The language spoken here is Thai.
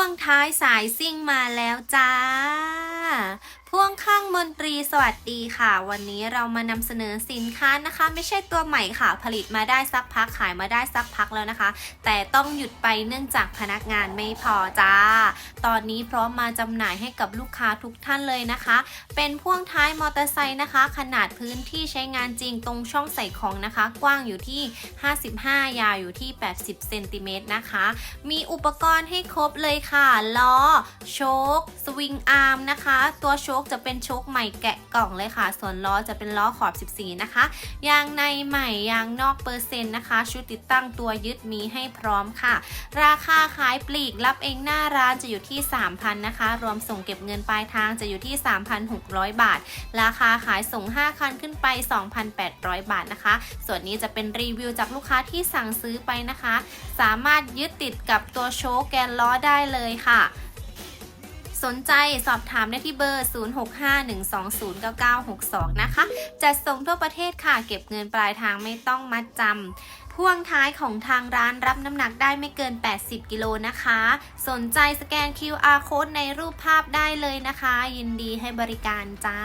วงท้ายสายซิ่งมาแล้วจ้าพว ข้างมนตรีสวัสดีค่ะ วันนี้เรามานำเสนอสินค้านะคะ ไม่ใช่ตัวใหม่ค่ะ ผลิตมาได้สักพักขายมาได้สักพักแล้วนะคะ แต่ต้องหยุดไปเนื่องจากพนักงานไม่พอจ้า ตอนนี้พร้อมมาจำหน่ายให้กับลูกค้าทุกท่านเลยนะคะ เป็นพ่วงท้ายมอเตอร์ไซค์นะคะ ขนาดพื้นที่ใช้งานจริงตรงช่องใส่ของนะคะ กว้างอยู่ที่ 55 ยาวอยู่ที่ 80เซนติเมตรนะคะ มีอุปกรณ์ให้ครบเลยค่ะล้อโชคสวิงอาร์มนะคะ ตัวโชคจะเป็นโชคใหม่แกะกล่องเลยค่ะ ส่วนล้อจะเป็นล้อขอบ 14 นะคะ ยางในใหม่ยางนอกเปอร์เซ็นต์นะคะ ชุดติดตั้งตัวยึดมีให้พร้อมค่ะ ราคาขายปลีกรับเองหน้าร้านจะอยู่ที่ 3,000 นะคะ รวมส่งเก็บเงินปลายทางจะอยู่ที่ 3,600 บาท ราคาขายส่ง 5 คันขึ้นไป 2,800 บาทนะคะ ส่วนนี้จะเป็นรีวิวจากลูกค้าที่สั่งซื้อไปนะคะ สามารถยึดติดกับตัวโชว์แกนล้อได้เลยค่ะ สนใจสอบถามได้ที่เบอร์ 0651209962 นะคะ จัดส่งทั่วประเทศค่ะ เก็บเงินปลายทางไม่ต้องมัดจำ พ่วงท้ายของทางร้านรับน้ำหนักได้ไม่เกิน 80 กิโลนะคะ สนใจสแกน QR code ในรูปภาพได้เลยนะคะ ยินดีให้บริการจ้า